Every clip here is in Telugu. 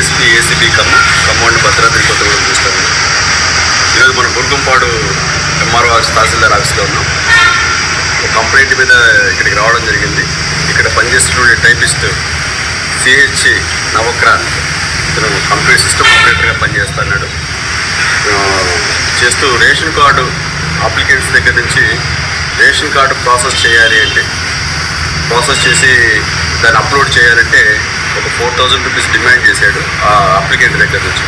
ఎస్పీ ఏసీబీ కమ్మ కమ్మండి భద్రాద్రి కొత్తగూడెం చూస్తాను ఈరోజు మనం గురుగంపాడు ఎంఆర్ఓ ఆఫీస్ తహసీల్దార్ ఆఫీస్లో ఉన్నాం. ఒక కంప్లైంట్ మీద ఇక్కడికి రావడం జరిగింది. ఇక్కడ పనిచేస్తున్న టైపిస్ట్ సిహెచ్ నవక్ర ఇతను కంప్యూటర్ సిస్టమ్ ఆపరేటర్గా పనిచేస్తున్నాడు చేస్తూ రేషన్ కార్డు అప్లికెంట్స్ దగ్గర నుంచి రేషన్ కార్డు ప్రాసెస్ చేయాలి అంటే ప్రాసెస్ చేసి దాన్ని అప్లోడ్ చేయాలంటే ఒక ఫోర్ థౌజండ్ రూపీస్ డిమాండ్ చేశాడు ఆ అప్లికెంట్ దగ్గర నుంచి.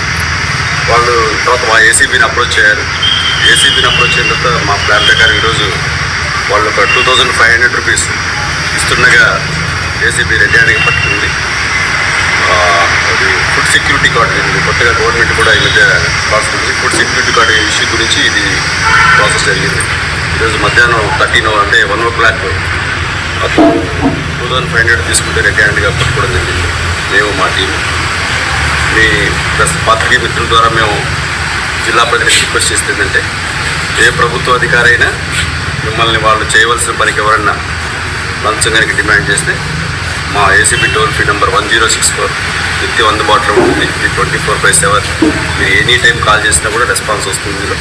వాళ్ళు తర్వాత మా ఏసీబీని అప్రోచ్ చేయాలి. ఏసీబీని అప్రోచ్ అయిన తర్వాత మా ప్లాన్ ప్రకారం ఈరోజు వాళ్ళు ఒక two thousand five hundred rupees ఇస్తుండగా ACB Reddy పట్టుకుంది. అది ఫుడ్ సెక్యూరిటీ కార్డు ఇది. కొత్తగా గవర్నమెంట్ కూడా ఈ మధ్య ప్రాసెస్ ఉంది ఫుడ్ సెక్యూరిటీ కార్డు ఇష్యూ గురించి ఇది ప్రాసెస్ జరిగింది. ఈరోజు మధ్యాహ్నం థర్టీన్ అంటే one o'clock two thousand five hundred తీసుకుంటే రెడ్డి హ్యాండ్గా పట్టుకోవడం జరిగింది. మేము మా టీం మీ ప్లస్ పాత్రికేయ మిత్రుల ద్వారా మేము జిల్లా ప్రజలకు రిక్వెస్ట్ చేస్తుందంటే ఏ ప్రభుత్వ అధికారి అయినా మిమ్మల్ని వాళ్ళు చేయవలసిన పనికి ఎవరన్నా లంచం కనుక డిమాండ్ చేస్తే మా ACB toll free number one zero six four నిత్యం అందుబాటులో ఉంటుంది. మీ ట్వంటీ ఫోర్ బై సెవెన్. మీరు ఎనీ టైం కాల్ చేసినా కూడా రెస్పాన్స్ వస్తుంది మీరు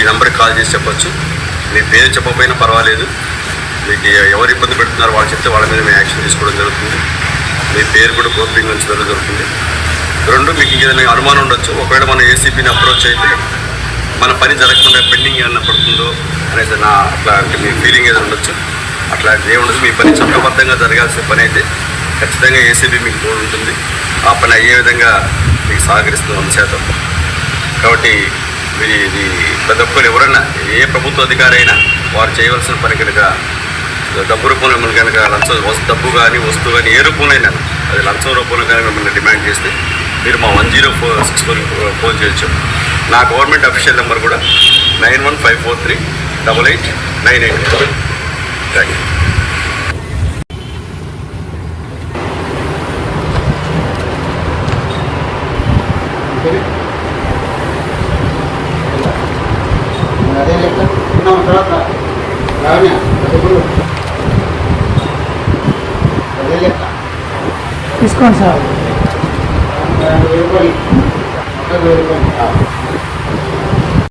ఈ నెంబర్కి కాల్ చేసి చెప్పచ్చు. మీ పేరు చెప్పకపోయినా పర్వాలేదు. మీకు ఎవరు ఇబ్బంది పెడుతున్నారో వాళ్ళు చెప్తే వాళ్ళ మీద మేము యాక్షన్ తీసుకోవడం జరుగుతుంది. మీ పేరు కూడా గోప్యంగా ఉంచడం జరుగుతుంది. రెండు మీకు ఏదైనా అనుమానం ఉండొచ్చు. ఒకవేళ మనం ఏసీపీని అప్రోచ్ అయితే మన పని జరగకుండా పెండింగ్ ఏమైనా పడుతుందో అనేది నా అట్లా మీ ఫీలింగ్ ఏదైనా ఉండొచ్చు. అట్లాంటిది ఏమి ఉండదు. మీ పని చట్టబద్ధంగా జరగాల్సిన పని అయితే ఖచ్చితంగా ఏసీబీ మీకు తోడు ఉంటుంది. ఆ పని అయ్యే విధంగా మీకు సహకరిస్తుంది వంద శాతం. కాబట్టి మీరు ఇది ప్రతి ఒక్కరు ఎవరైనా ఏ ప్రభుత్వ అధికారైనా వారు చేయవలసిన పని కనుక డబ్బు రూపంలో మిమ్మల్ని కనుక లంచం వస్తు డబ్బు కానీ వస్తువు కానీ ఏ రూపంలోనైనా అది లంచం రూపంలో కానీ మిమ్మల్ని డిమాండ్ చేస్తే మీరు మా one zero four six four phone చేయొచ్చు. నా గవర్నమెంట్ అఫీషియల్ నెంబర్ కూడా nine one five four three double eight nine eight. Thank you. అదే తర్వాత లావణ్య తీసుకోండి సార్